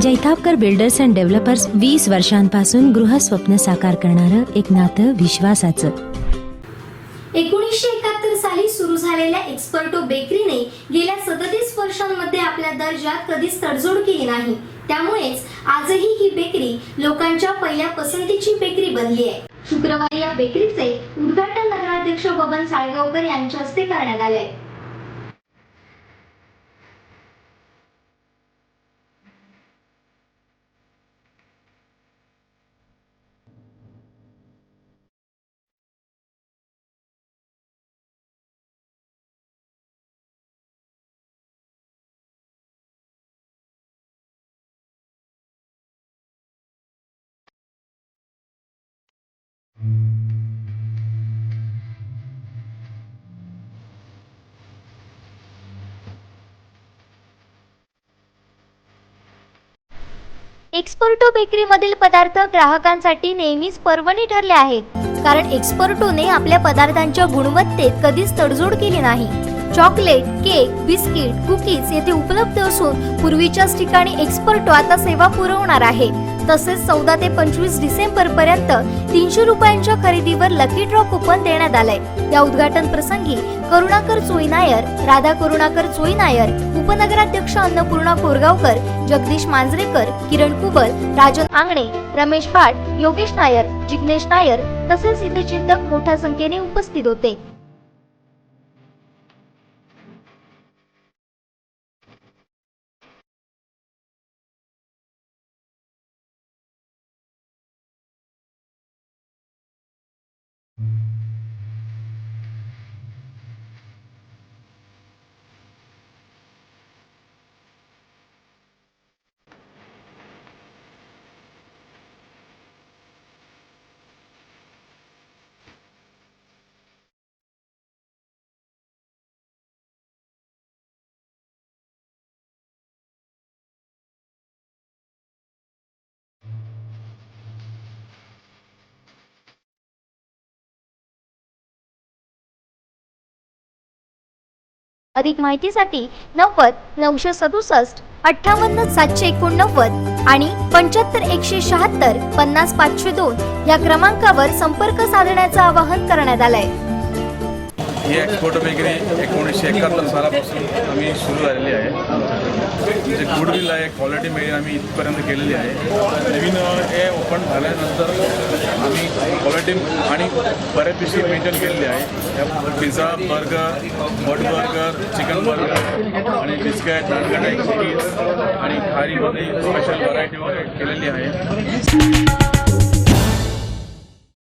Jaitapkar builders and developers वीस वर्षांपासून गृहस्वप्न साकार करणारं एक नातं विश्वासाचं. एकोणीसशे एकाहत्तर साली सुरू झालेल्या एक्सपर्टो बेकरीने गेल्या सदतीस वर्षांमध्ये आपल्या दर्जात कधीच तडजोड केली नाही. त्यामुळेच आजही ही बेकरी लोकांच्या पहिल्या पसंतीची बेकरी बनली आहे. शुक्रवारी या बेकरीचे उद्घाटन नगराध्यक्ष बबन साळगावकर यांच्या हस्ते करण्यात आले एक्सपर्टो बेकरीमधील पदार्थ ग्राहकांसाठी नेहमीच पर्वणी ठरले आहेत. कारण एक्सपर्टोने आपल्या पदार्थांच्या गुणवत्तेत कधीच तडजोड केली नाही. चॉकलेट केक बिस्किट कुकीज येथे उपलब्ध असून पूर्वीच्याच ठिकाणी एक्सपर्टो आता सेवा पुरवणार आहे. तसेच चौदा ते पंचवीस डिसेंबर पर्यंत तीनशे रुपयांच्या खरेदीवर लकी ड्रॉ कुपन देण्यात आलंय. या उद्घाटन प्रसंगी करुणाकर चोई नायर राधा करुणाकर चोई नायर उपनगराध्यक्ष अन्नपूर्णा कोरगावकर जगदीश मांजरेकर किरण कुबल राजन आंगणे रमेश पाट योगेश नायर जिग्नेश नायर तसेच इथे चिंतक मोठ्या संख्येने उपस्थित होते. अधिक माहितीसाठी नव्वद नऊशे सदुसष्ट अठ्ठावन्न सातशे एकोणनव्वद आणि पंच्याहत्तर एकशे शहात्तर पन्नास पाचशे दोन या क्रमांकावर संपर्क साधण्याचं आवाहन करण्यात आलंय. ही एक्सपोर्ट बेकरी एकोणीसशे एकाहत्तर सालापासून आम्ही सुरू झालेली आहे. म्हणजे गुडविल आहे क्वालिटी मेळी आम्ही इथपर्यंत केलेली आहे. नवीन हे ओपन झाल्यानंतर आम्ही क्वालिटी आणि बऱ्यापैकी मेंटेन केलेली आहे. Pizza burger but burger chicken burger आणि बिस्किट नानकटाई चीज आणि खारीमध्ये स्पेशल व्हरायटी वगैरे केलेली आहे.